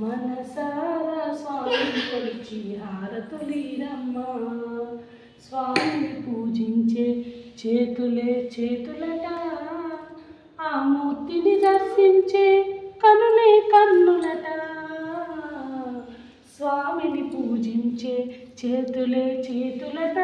మనసారా స్వామిని కొలిచి హారతులీరమ్మ స్వామిని పూజించే చేతులే చేతులట. ఆ మూర్తిని దర్శించే కనులే కన్నులట. స్వామిని పూజించే చేతులే చేతులట.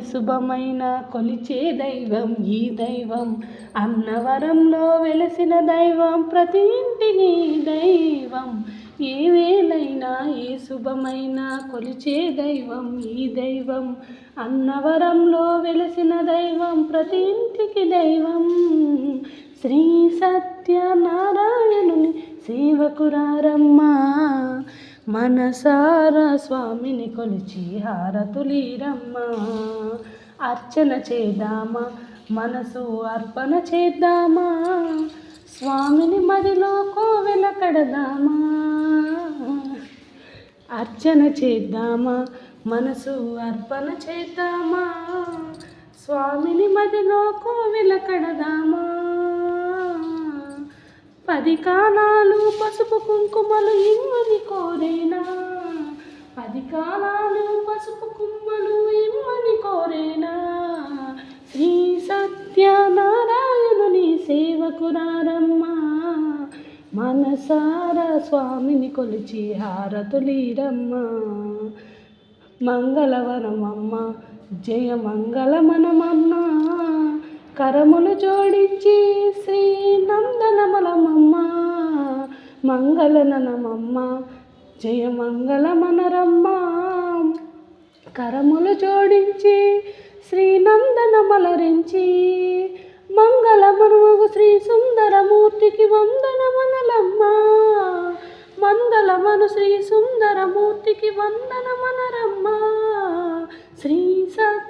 శుభమైన కొలిచే దైవం ఈ దైవం. అన్నవరంలో వెలసిన దైవం ప్రతి ఇంటిని దైవం. ఏ వేలైనా ఏ శుభమైన కొలిచే దైవం ఈ దైవం. అన్నవరంలో వెలసిన దైవం ప్రతి ఇంటికి దైవం. శ్రీ సత్యనారాయణుని సేవకురారమ్మ. మనసార స్వామిని కొలిచి హారతులీరమ్మ. అర్చన చేద్దామా మనసు అర్పణ చేద్దామా స్వామిని మదిలో కోవెల కడదామా. అర్చన చేద్దామా మనసు అర్పణ చేద్దామా స్వామిని మదిలో కోవెల కడదామా. పది కాలాలు పసుపు కుంకుమలు ఇమ్మని కోరేనా? పది కాలాలు పసుపు కుమ్మలు ఇమ్మని కోరేనా? శ్రీ సత్యనారాయణుని సేవకురారమ్మా మనసార స్వామిని కొలిచి హారతులీరమ్మా. మంగళవరమమ్మ జయ మంగళమనమన్నా కరములు జోడించి శ్రీ నందనమలమమ్మ మంగళననమమ్మ జయ మంగళమనరమ్మ కరములు జోడించి శ్రీ నందనమలరించి మంగళమనుమగు శ్రీ సుందరమూర్తికి వందనమనలమ్మ. మంగళమను శ్రీ సుందరమూర్తికి వందనమనరమ్మ. శ్రీ సత్